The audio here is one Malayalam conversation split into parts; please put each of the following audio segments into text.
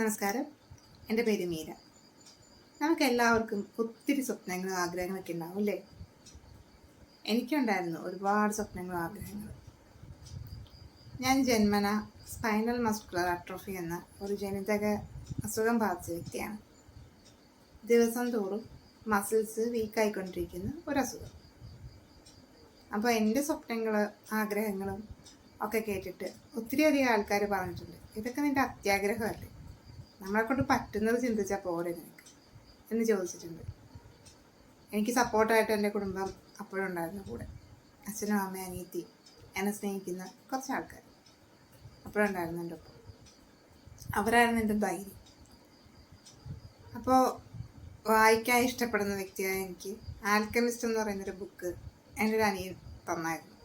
നമസ്കാരം. എന്റെ പേര് മീര. നമുക്ക് എല്ലാവർക്കും ഒത്തിരി സ്വപ്നങ്ങളും ആഗ്രഹങ്ങളൊക്കെ ഉണ്ടാവും അല്ലേ? എനിക്കുണ്ടായിരുന്നു ഒരുപാട് സ്വപ്നങ്ങളും ആഗ്രഹങ്ങളും. ഞാൻ ജന്മന സ്പൈനൽ മസ്കുലർ അട്രോഫി എന്ന ഒരു ജനിതക അസുഖം ബാധിച്ച വ്യക്തിയാണ്. ദിവസം തോറും മസിൽസ് വീക്കായിക്കൊണ്ടിരിക്കുന്ന ഒരു അസുഖം അപ്പോൾ എന്റെ സ്വപ്നങ്ങൾ ആഗ്രഹങ്ങളും ഒക്കെ കേട്ടിട്ട് ഒത്തിരി അധികം ആൾക്കാർ പറഞ്ഞിട്ടുണ്ട് ഇതൊക്കെ നിന്റെ അത്യാഗ്രഹമല്ലേ? നമ്മളെ കൊണ്ട് പറ്റുന്നത് ചിന്തിച്ചാൽ പോരെ നിനക്ക് എന്ന് ചോദിച്ചിട്ടുണ്ട്. എനിക്ക് സപ്പോർട്ടായിട്ട് എന്റെ കുടുംബം അപ്പോഴും ഉണ്ടായിരുന്നു കൂടെ. അച്ഛനും അമ്മയും അനിയത്തി എന്നെ സ്നേഹിക്കുന്ന കുറച്ച് ആൾക്കാർ അപ്പോഴും ഉണ്ടായിരുന്നു എന്റെ ഒപ്പം. അവരായിരുന്നു എന്റെ ധൈര്യം. അപ്പോൾ വായിക്കാൻ ഇഷ്ടപ്പെടുന്ന വ്യക്തിയായ എനിക്ക് ആൽക്കമിസ്റ്റ് എന്ന് പറയുന്നൊരു ബുക്ക് എന്റെ ഒരു അനിയൻ തന്നായിരുന്നു.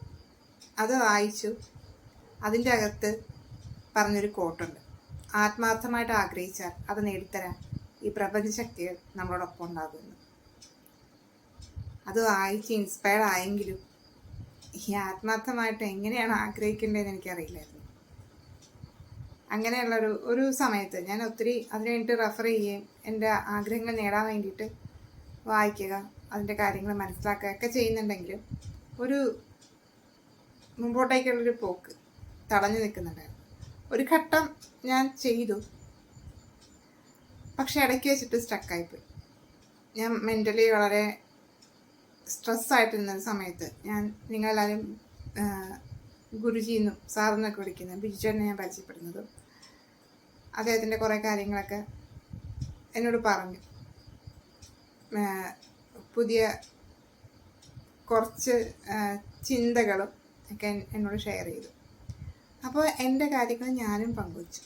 അത് വായിച്ചു. അതിന്റെ അകത്ത് പറഞ്ഞൊരു കോട്ടുണ്ട് ആത്മാർത്ഥമായിട്ട് ആഗ്രഹിച്ചാൽ അത് നേടിത്തരാൻ ഈ പ്രപഞ്ചശക്തികൾ നമ്മളോടൊപ്പം ഉണ്ടാകുന്നു. അത് വായിച്ച് ഇൻസ്പയർ ആയെങ്കിലും ഈ ആത്മാർത്ഥമായിട്ട് എങ്ങനെയാണ് ആഗ്രഹിക്കേണ്ടതെന്ന് എനിക്കറിയില്ലായിരുന്നു. അങ്ങനെയുള്ളൊരു ഒരു ഒരു സമയത്ത് ഞാൻ ഒത്തിരി അതിനു വേണ്ടിയിട്ട് റെഫർ ചെയ്യുകയും എന്റെ ആഗ്രഹങ്ങൾ നേടാൻ വേണ്ടിയിട്ട് വായിക്കുക അതിന്റെ കാര്യങ്ങൾ മനസ്സിലാക്കുക ഒക്കെ ചെയ്യുന്നുണ്ടെങ്കിലും ഒരു മുമ്പോട്ടേക്കുള്ളൊരു പോക്ക് തടഞ്ഞു നിൽക്കുന്നുണ്ടായിരുന്നു. ഒരു ഘട്ടം ഞാൻ ചെയ്തു. പക്ഷെ ഇടയ്ക്ക് വെച്ചിട്ട് സ്റ്റക്കായിപ്പോയി ഞാൻ മെന്റലി വളരെ സ്ട്രെസ്സായിട്ടിരുന്ന സമയത്ത് ഞാൻ നിങ്ങളെല്ലാവരും ഗുരുജി എന്നും സാറെന്നൊക്കെ വിളിക്കുന്ന ബിജുചേട്ടനെ ഞാൻ പരിചയപ്പെടുന്നത്. അദ്ദേഹത്തിന്റെ കുറേ കാര്യങ്ങളൊക്കെ എന്നോട് പറഞ്ഞു. പുതിയ കുറച്ച് ചിന്തകളും ഒക്കെ എന്നോട് ഷെയർ ചെയ്തു. അപ്പോൾ എന്റെ കാര്യങ്ങൾ ഞാനും പങ്കുവച്ചു.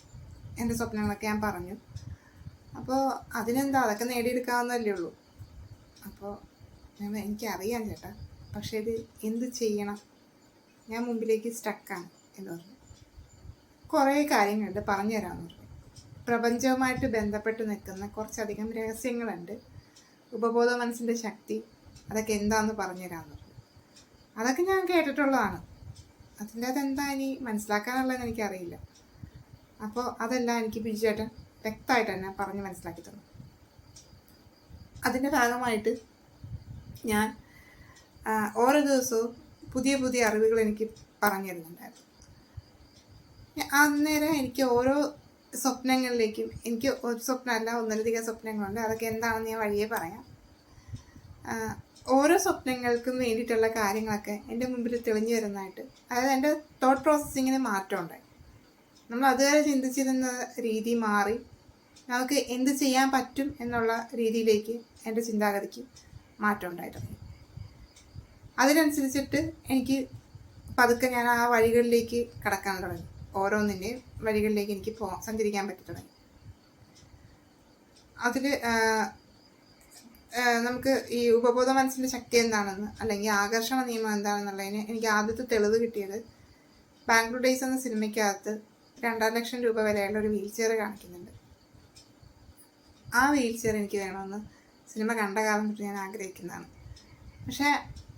എന്റെ സ്വപ്നങ്ങളൊക്കെ ഞാൻ പറഞ്ഞു. അപ്പോൾ അതിനെന്താ? അതൊക്കെ നേടിയെടുക്കാവുന്നതല്ലേ ഉള്ളൂ. അപ്പോൾ ഞാൻ എനിക്കറിയാം ചേട്ടാ. പക്ഷേ ഇത് എന്ത് ചെയ്യണം? ഞാൻ മുമ്പിലേക്ക് സ്റ്റക്കാണ് എന്ന് പറഞ്ഞു. കുറേ കാര്യങ്ങളുണ്ട് പറഞ്ഞു തരാമെന്ന് പറഞ്ഞു. പ്രപഞ്ചവുമായിട്ട് ബന്ധപ്പെട്ട് നിൽക്കുന്ന കുറച്ചധികം രഹസ്യങ്ങളുണ്ട്. ഉപബോധ മനസ്സിന്റെ ശക്തി അതൊക്കെ എന്താണെന്ന് പറഞ്ഞു തരാമെന്ന് പറഞ്ഞു. അതൊക്കെ ഞാൻ കേട്ടിട്ടുള്ളതാണ്. അതിന്റെ അതെന്താ ഇനി മനസ്സിലാക്കാനുള്ളതെന്ന് എനിക്കറിയില്ല. അപ്പോൾ അതെല്ലാം എനിക്ക് ബിജു വ്യക്തമായിട്ട് തന്നെ പറഞ്ഞ് മനസ്സിലാക്കി തന്നു. അതിന്റെ ഭാഗമായിട്ട് ഞാൻ ഓരോ ദിവസവും പുതിയ പുതിയ അറിവുകൾ എനിക്ക് പറഞ്ഞു തരുന്നുണ്ടായിരുന്നു. അന്നേരം എനിക്ക് ഓരോ സ്വപ്നങ്ങളിലേക്കും എനിക്ക് ഒരു സ്വപ്നമല്ല ഒന്നിലധികം സ്വപ്നങ്ങളുണ്ട്. അതൊക്കെ എന്താണെന്ന് ഞാൻ വഴിയേ പറയാം. ഓരോ സ്വപ്നങ്ങൾക്കും വേണ്ടിയിട്ടുള്ള കാര്യങ്ങളൊക്കെ എന്റെ മുമ്പിൽ തെളിഞ്ഞു വരുന്നതായിട്ട്. അതായത് എന്റെ തോട്ട് പ്രോസസ്സിങ്ങിന് മാറ്റം ഉണ്ടായി നമ്മൾ അതുവരെ ചിന്തിച്ചിരുന്ന രീതി മാറി നമുക്ക് എന്ത് ചെയ്യാൻ പറ്റും എന്നുള്ള രീതിയിലേക്ക് എന്റെ ചിന്താഗതിക്ക് മാറ്റം അതിനനുസരിച്ചിട്ട് എനിക്ക് പതുക്കെ ഞാൻ ആ വഴികളിലേക്ക് കടക്കാൻ തുടങ്ങി. ഓരോന്നിന്റെയും വഴികളിലേക്ക് എനിക്ക് പോ സഞ്ചരിക്കാൻ പറ്റി തുടങ്ങി. അതിൽ നമുക്ക് ഈ ഉപബോധ മനസ്സിന്റെ ശക്തി എന്താണെന്ന് അല്ലെങ്കിൽ ആകർഷണ നിയമം എന്താണെന്നുള്ളതിന് എനിക്ക് ആദ്യത്തെ തെളിവ് കിട്ടിയത് ബാംഗ്ലൂർ ഡേയ്സ് എന്ന സിനിമയ്ക്കകത്ത് രണ്ടര ലക്ഷം രൂപ വിലയുള്ള ഒരു വീൽ ചെയർ കാണിക്കുന്നുണ്ട്. ആ വീൽ ചെയർ എനിക്ക് വേണമെന്ന് സിനിമ കണ്ട കാലം തൊട്ട് ഞാൻ ആഗ്രഹിക്കുന്നതാണ്. പക്ഷേ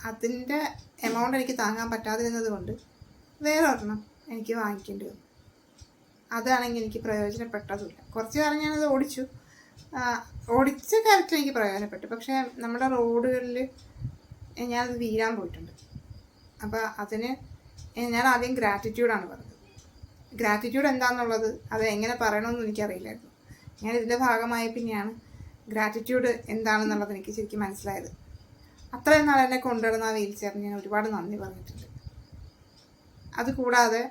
അതിന്റെ എമൗണ്ട് എനിക്ക് താങ്ങാൻ പറ്റാതിരുന്നതുകൊണ്ട് വേറെ ഒരെണ്ണം എനിക്ക് വാങ്ങിക്കേണ്ടി വന്നു. അതാണെങ്കിൽ എനിക്ക് പ്രയോജനപ്പെട്ടതുമില്ല. കുറച്ച് കാലം ഞാനത് ഓടിച്ചു. ഓടിച്ച കാര്യത്തിൽ എനിക്ക് പ്രയോജനപ്പെട്ടു. പക്ഷേ നമ്മുടെ റോഡുകളിൽ ഞാനത് വീഴാൻ പോയിട്ടുണ്ട്. അപ്പോൾ അതിന് ഞാൻ ആദ്യം ഗ്രാറ്റിറ്റ്യൂഡാണ് പറഞ്ഞത്. ഗ്രാറ്റിറ്റ്യൂഡ് എന്താണെന്നുള്ളത് അത് എങ്ങനെ പറയണമെന്ന് എനിക്കറിയില്ലായിരുന്നു. ഞാൻ ഇതിന്റെ ഭാഗമായ പിന്നെയാണ് ഗ്രാറ്റിറ്റ്യൂഡ് എന്താണെന്നുള്ളത് എനിക്ക് ശരിക്കും മനസ്സിലായത്. അത്രയും നാൾ എന്നെ കൊണ്ടുവരുന്ന ആ വീൽ ചെയറിന് ഞാൻ ഒരുപാട് നന്ദി പറഞ്ഞിട്ടുണ്ട്. അതുകൂടാതെ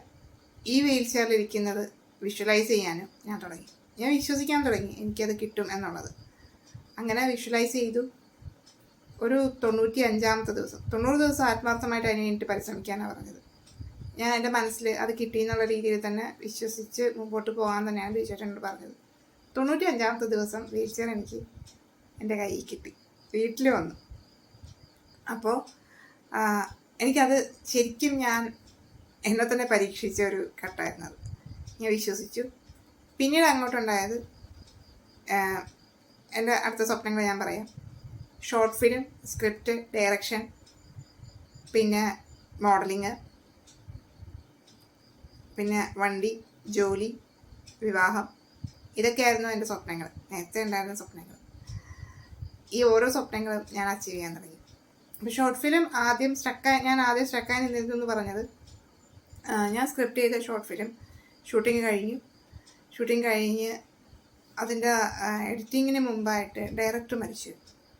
ഈ വീൽ ചെയറിൽ ഇരിക്കുന്നത് വിഷ്വലൈസ് ചെയ്യാനും ഞാൻ തുടങ്ങി. ഞാൻ വിശ്വസിക്കാൻ തുടങ്ങി എനിക്കത് കിട്ടും എന്നുള്ളത്. അങ്ങനെ വിഷ്വലൈസ് ചെയ്തു. ഒരു തൊണ്ണൂറ്റി അഞ്ചാമത്തെ ദിവസം. തൊണ്ണൂറ് ദിവസം ആത്മാർത്ഥമായിട്ട് അതിനെ എനിക്ക് പരിശ്രമിക്കാനാണ് പറഞ്ഞത്. ഞാൻ എന്റെ മനസ്സിൽ അത് കിട്ടി എന്നുള്ള രീതിയിൽ തന്നെ വിശ്വസിച്ച് മുമ്പോട്ട് പോകാൻ തന്നെയാണ് ബീച്ചേട്ടനോട് പറഞ്ഞത്. തൊണ്ണൂറ്റി അഞ്ചാമത്തെ ദിവസം വീൽ എനിക്ക് എന്റെ കയ്യിൽ കിട്ടി. വീട്ടിൽ വന്നു. അപ്പോൾ എനിക്കത് ശരിക്കും ഞാൻ എന്നെ തന്നെ പരീക്ഷിച്ച ഒരു ഘട്ടമായിരുന്നു അത്. ഞാൻ വിശ്വസിച്ചു. പിന്നീട് അങ്ങോട്ടുണ്ടായത് എന്റെ അടുത്ത സ്വപ്നങ്ങൾ ഞാൻ പറയാം. ഷോർട്ട് ഫിലിം സ്ക്രിപ്റ്റ് ഡയറക്ഷൻ പിന്നെ മോഡലിങ് പിന്നെ വണ്ടി ജോലി വിവാഹം ഇതൊക്കെയായിരുന്നു എന്റെ സ്വപ്നങ്ങൾ. നേരത്തെ ഉണ്ടായിരുന്ന സ്വപ്നങ്ങൾ. ഈ ഓരോ സ്വപ്നങ്ങളും ഞാൻ അച്ചീവ് ചെയ്യാൻ തുടങ്ങി. അപ്പോൾ ഷോർട്ട് ഫിലിം ആദ്യം സ്ട്രക്കായി ഞാൻ ആദ്യം സ്ട്രക്കായി നിന്നിരുന്നു പറഞ്ഞത് ഞാൻ സ്ക്രിപ്റ്റ് ചെയ്ത ഷോർട്ട് ഫിലിം ഷൂട്ടിങ് കഴിഞ്ഞു. ഷൂട്ടിങ് കഴിഞ്ഞ് അതിന്റെ എഡിറ്റിങ്ങിന് മുമ്പായിട്ട് ഡയറക്ടർ മരിച്ചു.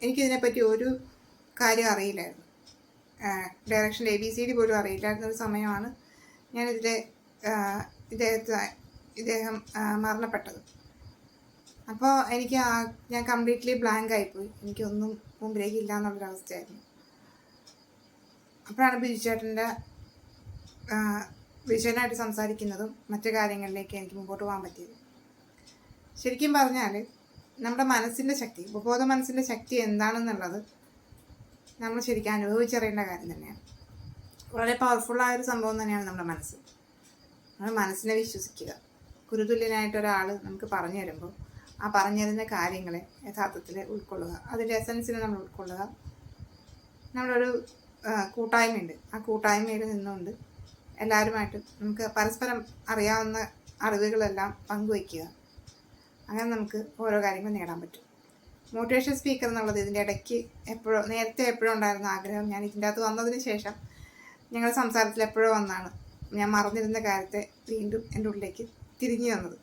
എനിക്കിതിനെപ്പറ്റി ഒരു കാര്യം അറിയില്ലായിരുന്നു. Direction A B C D പോലും അറിയില്ലായിരുന്ന ഒരു സമയമാണ് ഞാനിതിലെ ഇദ്ദേഹത്തെ ഇദ്ദേഹം മരണപ്പെട്ടത്. അപ്പോൾ എനിക്ക് ഞാൻ കംപ്ലീറ്റ്ലി ബ്ലാങ്ക് ആയിപ്പോയി. എനിക്കൊന്നും മുമ്പിലേക്ക് ഇല്ല എന്നുള്ളൊരവസ്ഥയായിരുന്നു അപ്പോഴാണ് ബിജുചേട്ടന്റെ ബിജുചേട്ടനായിട്ട് സംസാരിക്കുന്നതും മറ്റു കാര്യങ്ങളിലേക്ക് എനിക്ക് മുമ്പോട്ട് പോകാൻ പറ്റിയത്. ശരിക്കും പറഞ്ഞാൽ നമ്മുടെ മനസ്സിന്റെ ശക്തി ഉപബോധ മനസ്സിന്റെ ശക്തി എന്താണെന്നുള്ളത് നമ്മൾ ശരിക്കും അനുഭവിച്ചറിയേണ്ട കാര്യം തന്നെയാണ്. വളരെ പവർഫുള്ളായ ഒരു സംഭവം തന്നെയാണ് നമ്മുടെ മനസ്സ്. നമ്മൾ മനസ്സിനെ വിശ്വസിക്കുക. ഗുരുതുല്യനായിട്ട് ഒരാൾ നമുക്ക് പറഞ്ഞു തരുമ്പോൾ ആ പറഞ്ഞു തരുന്ന കാര്യങ്ങളെ യഥാർത്ഥത്തിൽ ഉൾക്കൊള്ളുക. അതിന്റെ എസൻസിനെ നമ്മൾ ഉൾക്കൊള്ളുക. നമ്മളൊരു കൂട്ടായ്മയുണ്ട്. ആ കൂട്ടായ്മയിൽ നിന്നുകൊണ്ട് എല്ലാവരുമായിട്ട് നമുക്ക് പരസ്പരം അറിയാവുന്ന അറിവുകളെല്ലാം പങ്കുവയ്ക്കുക. അങ്ങനെ നമുക്ക് ഓരോ കാര്യങ്ങൾ നേടാൻ പറ്റും. മോട്ടിവേഷൻ സ്പീക്കർ എന്നുള്ളത് ഇതിന്റെ ഇടയ്ക്ക് എപ്പോഴോ നേരത്തെ എപ്പോഴും ഉണ്ടായിരുന്ന ആഗ്രഹം ഞാൻ ഇതിന്റെ അകത്ത് വന്നതിന് ശേഷം ഞങ്ങളുടെ സംസാരത്തിൽ എപ്പോഴോ വന്നാണ് ഞാൻ മറന്നിരുന്ന കാര്യത്തെ വീണ്ടും എന്റെ ഉള്ളിലേക്ക് തിരിഞ്ഞു വന്നത്.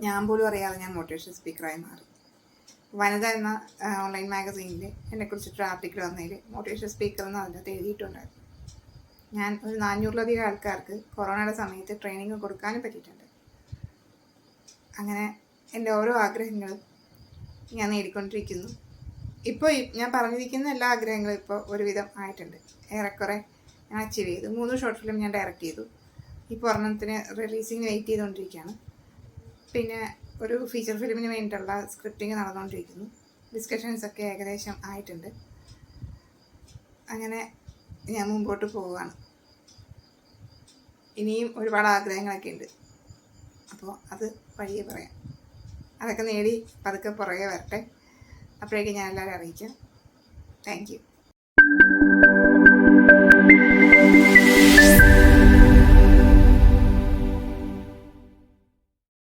ഞാൻ പോലും അറിയാതെ ഞാൻ മോട്ടിവേഷൻ സ്പീക്കറായി മാറി. വനിത എന്ന ഓൺലൈൻ മാഗസീനിൽ എന്നെക്കുറിച്ചിട്ടൊരു ആർട്ടിക്കിൾ വന്നതിൽ മോട്ടിവേഷൻ സ്പീക്കർ എന്ന് അതിനകത്ത് എഴുതിയിട്ടുണ്ടായിരുന്നു. ഞാൻ ഒരു നാനൂറിലധികം ആൾക്കാർക്ക് കൊറോണയുടെ സമയത്ത് ട്രെയിനിങ് കൊടുക്കാനും പറ്റിയിട്ടുണ്ട്. അങ്ങനെ എന്റെ ഓരോ ആഗ്രഹങ്ങളും ഞാൻ നേടിക്കൊണ്ടിരിക്കുന്നു. ഇപ്പോൾ ഞാൻ പറഞ്ഞിരിക്കുന്ന എല്ലാ ആഗ്രഹങ്ങളും ഇപ്പോൾ ഒരുവിധം ആയിട്ടുണ്ട്. ഏറെക്കുറെ ഞാൻ അച്ചീവ് ചെയ്തു. മൂന്ന് ഷോർട്ട് ഫിലിം ഞാൻ ഡയറക്റ്റ് ചെയ്തു. ഇപ്പോൾ ഒരെണ്ണത്തിന് റിലീസിങ് വെയിറ്റ് ചെയ്തുകൊണ്ടിരിക്കുകയാണ്. പിന്നെ ഒരു ഫീച്ചർ ഫിലിമിന് വേണ്ടിയിട്ടുള്ള സ്ക്രിപ്റ്റിംഗ് നടന്നുകൊണ്ടിരിക്കുന്നു. ഡിസ്കഷൻസ് ഒക്കെ ഏകദേശം ആയിട്ടുണ്ട്. അങ്ങനെ ഞാൻ മുമ്പോട്ട് പോവുകയാണ്. ഇനിയും ഒരുപാട് ആഗ്രഹങ്ങളൊക്കെ ഉണ്ട്. അപ്പോൾ അത് വഴിയെ പറയാം. അതൊക്കെ നേടി പതുക്കെ പുറകെ വരട്ടെ. അപ്പോഴേക്കും ഞാൻ എല്ലാവരും അറിയിക്കാം. Thank you.